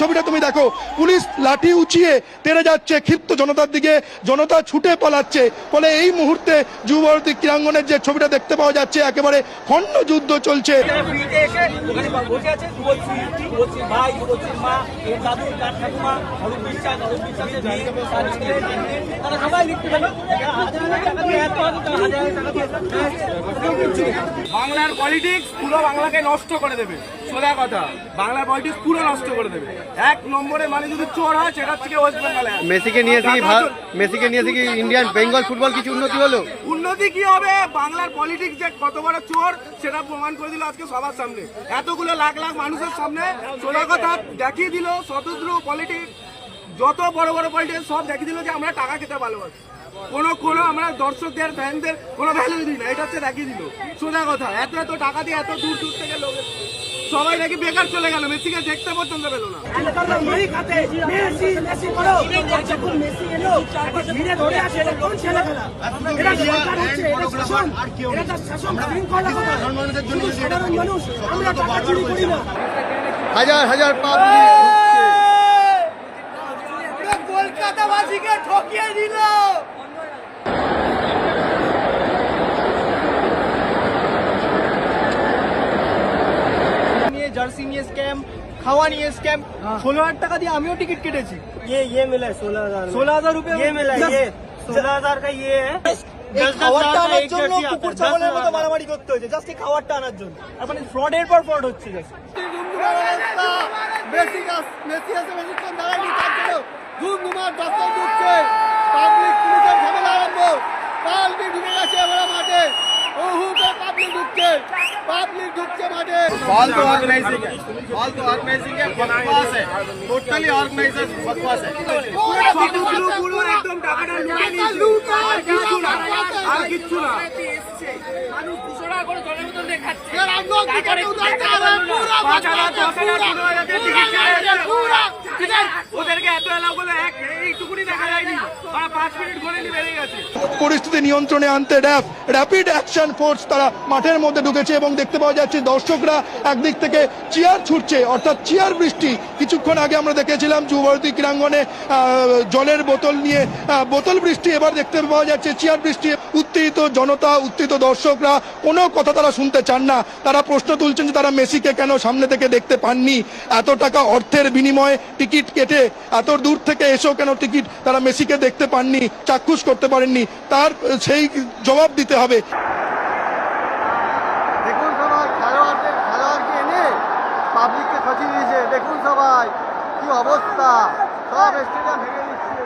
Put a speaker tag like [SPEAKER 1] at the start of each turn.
[SPEAKER 1] ছবিটা তুমি দেখো। পুলিশ লাঠি উঁচিয়ে তেড়ে যাচ্ছে ক্ষিপ্ত জনতার দিকে। জনতা ছুটে পালাচ্ছে। ফলে এই মুহূর্তে যুবভারতী ক্রীড়াঙ্গনের যে ছবিটা দেখতে পাওয়া যাচ্ছে একেবারে খণ্ড যুদ্ধ চলছে।
[SPEAKER 2] বাংলার পলিটিক্স পুরো বাংলাকে নষ্ট করে দেবে। সোজা কথা। বাংলার পলিটিক্স পুরো নষ্ট করে দেবে। এক নম্বরে মানে যদি চোর হয় সেটা থেকে ওয়েস্ট বেঙ্গলে
[SPEAKER 3] মেসিকে নিয়ে কি মেসিকে নিয়ে কি ইন্ডিয়ান বেঙ্গল ফুটবল কিছু উন্নতি হলো?
[SPEAKER 2] উন্নতি কি হবে? বাংলার পলিটিক্স যে কত বড় চোর সেটা প্রমাণ করে দিল আজকে সবার সামনে। এতগুলো লাখ লাখ মানুষের সামনে সোজা কথা দেখিয়ে দিল স্বতন্ত্র পলিটিক্স যত বড় বড় পলিটিক্স সব দেখিয়ে দিল যে আমরা টাকা খেতে ভালোবাসি। কোনো কোনো আমরা দর্শকদের ফ্যানদের কোনো ভ্যালু দিই না এটা হচ্ছে দেখিয়ে দিল। সোজা কথা এত এত টাকা দিয়ে এত দূর দূর থেকে লোক। সবাই নাকি বেকার চলে গেল মেসিকে দেখতে পর্যন্ত পেল না।
[SPEAKER 4] মেসি মেসি করো যখন মেসি এলো এখন ধীরে ধরে আসে এটা কোন ছেলে খেলা এটা সরকার হচ্ছে এটা শাসন এটা তার শাসন শৃঙ্খলা কথা শুধু সাধারণ মানুষ আমরা টাকা চুরি করি না
[SPEAKER 3] হাজার হাজার পাবলিক
[SPEAKER 4] কলকাতাবাসীকে ঠকিয়ে দিল
[SPEAKER 5] নিয়ে জার্সি নিয়ে স্ক্যাম খাওয়া নিয়ে স্ক্যাম ষোলো হাজার টাকা দিয়ে আমিও টিকিট কেটেছি
[SPEAKER 4] ये ये मिला है सोलह हजार
[SPEAKER 5] ষোলো হাজার রুপিয়া
[SPEAKER 4] ये मिला है ये सोलह हजार का ये है
[SPEAKER 5] এই
[SPEAKER 4] दस दस
[SPEAKER 5] খাবারটা
[SPEAKER 4] हजार का
[SPEAKER 5] আনার
[SPEAKER 4] एक
[SPEAKER 5] জন্য
[SPEAKER 4] जर्सी आता
[SPEAKER 5] কুকুর
[SPEAKER 4] है, दस
[SPEAKER 5] ছাগলের মতো
[SPEAKER 4] हजार का।
[SPEAKER 5] মারামারি করতে হয়েছে জাস্ট এই খাবারটা আনার জন্য আর মানে ফ্রডের পর ফ্রড হচ্ছে জাস্ট মেসি মেসি আছে বেশিক্ষণ দাঁড়ায়নি তার জন্য ধুমধুমার দস্তর ঢুকছে
[SPEAKER 3] ऑल तो ऑर्गेनाइजिंग है ऑल तो ऑर्गेनाइजिंग है बकवास है टोटली ऑर्गेनाइजर बकवास है
[SPEAKER 2] স্বতন্ত্র পুরো একদম টাকাটা লুটে নিয়েছে আর কিচ্ছু না আর কিচ্ছু না পাঁচ হাজার দশ হাজার পনেরো হাজার দিয়ে টিকিট
[SPEAKER 1] পরিস্থিতি নিয়ন্ত্রণে আনতে র্যাব র্যাপিড অ্যাকশন ফোর্স তারা মাঠের মধ্যে ঢুকেছে এবং দেখতে পাওয়া যাচ্ছে দর্শকরা একদিক থেকে চেয়ার ছুটছে, অর্থাৎ চেয়ার বৃষ্টি। কিছুক্ষণ আগে আমরা দেখেছিলাম যুবভারতী ক্রীড়াঙ্গনে জলের বোতল নিয়ে বোতল বৃষ্টি। এবার দেখতে পাওয়া যাচ্ছে চেয়ার বৃষ্টি। উত্তেজিত জনতা, উত্তেজিত দর্শকরা, কোনো কথা তারা শুনতে চান না। তারা প্রশ্ন তুলছেন যে তারা মেসিকে কেন সামনে থেকে দেখতে পাননি? এত টাকা অর্থের বিনিময়ে টিকিট কেটে, এত দূর থেকে এসেও কেন টিকিট তারা মেসিকে দেখতে পাননি, চাক্ষুষ করতে পারেননি? তার সেই জবাব দিতে হবে।
[SPEAKER 3] দেখুন সবাই খেলোয়াড়দের খেলোয়াড়কে এনে পাবলিককে খচিয়ে দিয়েছে। দেখুন সবাই, কি অবস্থা। সব স্টেডিয়াম ভেঙে দিচ্ছে।